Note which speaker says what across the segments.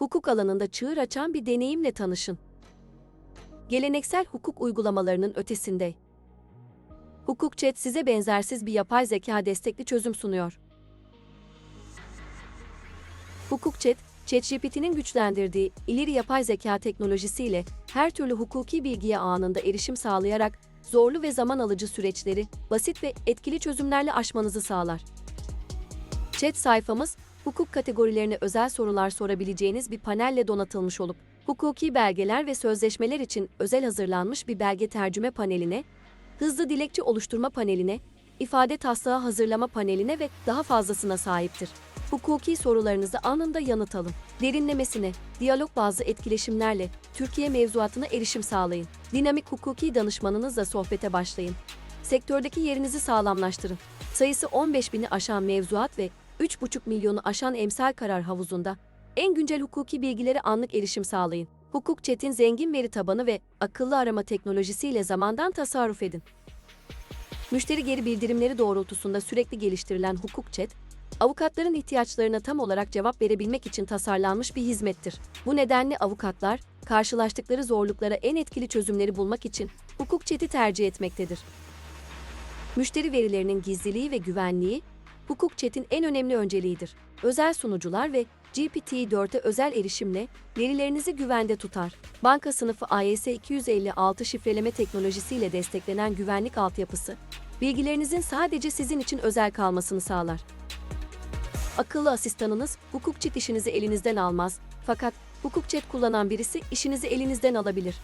Speaker 1: hukuk alanında çığır açan bir deneyimle tanışın. Geleneksel hukuk uygulamalarının ötesinde. Hukuk Chat size benzersiz bir yapay zeka destekli çözüm sunuyor. Hukuk Chat, ChatGPT'nin güçlendirdiği ileri yapay zeka teknolojisiyle her türlü hukuki bilgiye anında erişim sağlayarak zorlu ve zaman alıcı süreçleri basit ve etkili çözümlerle aşmanızı sağlar. Chat sayfamız, hukuk kategorilerine özel sorular sorabileceğiniz bir panelle donatılmış olup, hukuki belgeler ve sözleşmeler için özel hazırlanmış bir belge tercüme paneline, hızlı dilekçe oluşturma paneline, ifade taslağı hazırlama paneline ve daha fazlasına sahiptir. Hukuki sorularınızı anında yanıt alın. Derinlemesine, diyalog bazlı etkileşimlerle Türkiye mevzuatına erişim sağlayın. Dinamik hukuki danışmanınızla sohbete başlayın. Sektördeki yerinizi sağlamlaştırın. Sayısı 15 bini aşan mevzuat ve 3,5 milyonu aşan emsal karar havuzunda en güncel hukuki bilgilere anlık erişim sağlayın. Hukuk Chat'in zengin veri tabanı ve akıllı arama teknolojisiyle zamandan tasarruf edin. Müşteri geri bildirimleri doğrultusunda sürekli geliştirilen Hukuk Chat, avukatların ihtiyaçlarına tam olarak cevap verebilmek için tasarlanmış bir hizmettir. Bu nedenle avukatlar, karşılaştıkları zorluklara en etkili çözümleri bulmak için Hukuk Chat'i tercih etmektedir. Müşteri verilerinin gizliliği ve güvenliği, Hukuk Chat'in en önemli önceliğidir. Özel sunucular ve GPT-4'e özel erişimle verilerinizi güvende tutar. Banka sınıfı AES 256 şifreleme teknolojisiyle desteklenen güvenlik altyapısı, bilgilerinizin sadece sizin için özel kalmasını sağlar. Akıllı asistanınız hukuk chat işinizi elinizden almaz fakat hukuk chat kullanan birisi işinizi elinizden alabilir.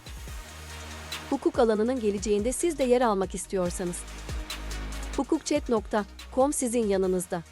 Speaker 1: Hukuk alanının geleceğinde siz de yer almak istiyorsanız. hukukchat.com sizin yanınızda.